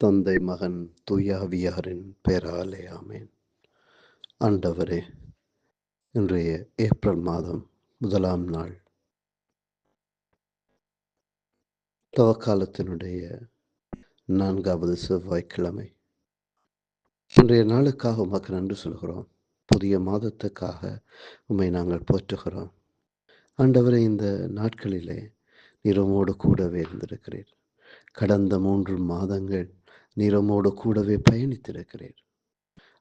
தந்தை மகன் தூயாவியாரின் பெயராலே ஆமேன். ஆண்டவரே இன்றைய ஏப்ரல் மாதம் முதலாம் நாள். தவக்காலத்தினுடைய நான்காவது செவ்வாய்க்கிழமை. இன்றைய நாளுக்காக உமக்கு நன்றி சொல்கிறோம். புதிய மாதத்துக்காக உம்மை நாங்கள் போற்றுகிறோம். ஆண்டவரே இந்த நாட்களிலே நிறமோடு கூடவே இருந்திருக்கிறீர். கடந்த மூன்று மாதங்கள் நிறமோடு கூடவே பயணித்திருக்கிறீர்.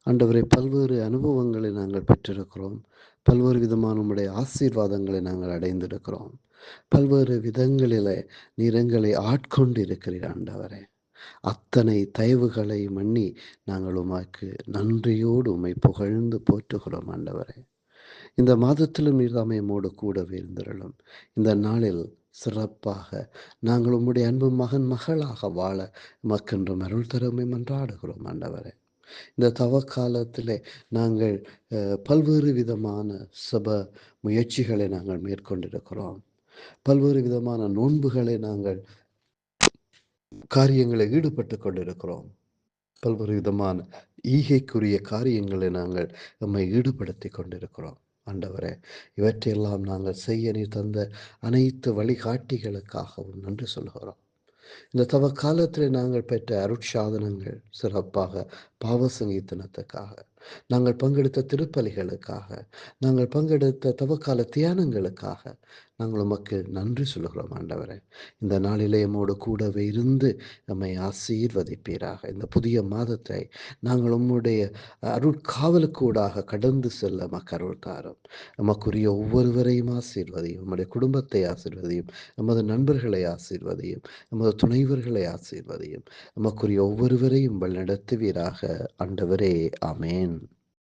ஆண்டவரை பல்வேறு அனுபவங்களை நாங்கள் பெற்றிருக்கிறோம். பல்வேறு விதமான உடைய ஆசீர்வாதங்களை நாங்கள் அடைந்திருக்கிறோம். பல்வேறு விதங்களில் நிறங்களை ஆட்கொண்டு இருக்கிறீர் ஆண்டவரே. அத்தனை தயவுகளை மன்னி நாங்கள் உமாக்கு நன்றியோடு உமை புகழ்ந்து போற்றுகிறோம் ஆண்டவரே. இந்த மாதத்திலும் நீர்தாமையமோடு கூடவே இருந்திருளும். இந்த நாளில் சிறப்பாக. நாங்கள் உம்முடைய அன்பு மகன் மகளாக வாழ மக்கென்று அருள் தருமை மன்றாடுகிறோம் ஆண்டவரே. இந்த தவ காலத்திலே நாங்கள் பல்வேறு விதமான சப முயற்சிகளை நாங்கள் மேற்கொண்டிருக்கிறோம். பல்வேறு விதமான நோன்புகளை நாங்கள் காரியங்களை ஈடுபட்டு கொண்டிருக்கிறோம். பல்வேறு விதமான ஈகைக்குரிய காரியங்களை நாங்கள் நம்மை ஈடுபடுத்தி கொண்டிருக்கிறோம். ஆண்டவரே இவற்றையெல்லாம் நாங்கள் செய்ய நீ தந்த அனைத்து வழிகாட்டிகளுக்காகவும் நன்றி சொல்கிறோம் இந்த தவ காலத்தில் நாங்கள் பெற்ற அருட்சாதனங்கள் சிறப்பாக பாவ சங்கீர்த்தனத்துக்காக நாங்கள் பங்கெடுத்த திருப்பலிகளுக்காக. நாங்கள் பங்கெடுத்த தவக்கால தியானங்களுக்காக. நாங்கள் உமக்கு நன்றி சொல்கிறோம் ஆண்டவரே. இந்த நாளிலே எம்மோடு கூடவே இருந்து நம்மை ஆசீர்வதிப்பீராக. இந்த புதிய மாதத்தை நாங்கள் உம்முடைய அருட்காவலுக்கூடாக கடந்து செல்ல மக்கருள் தாரும். நமக்குரிய ஒவ்வொருவரையும் ஆசீர்வதியும் நம்முடைய குடும்பத்தை ஆசீர்வதியும் நமது நண்பர்களை ஆசீர்வதியும் நமது துணைவர்களை ஆசீர்வதியும். நமக்குரிய ஒவ்வொருவரையும் வழிநடத்துவீராக. ஆண்டவரே அமேன்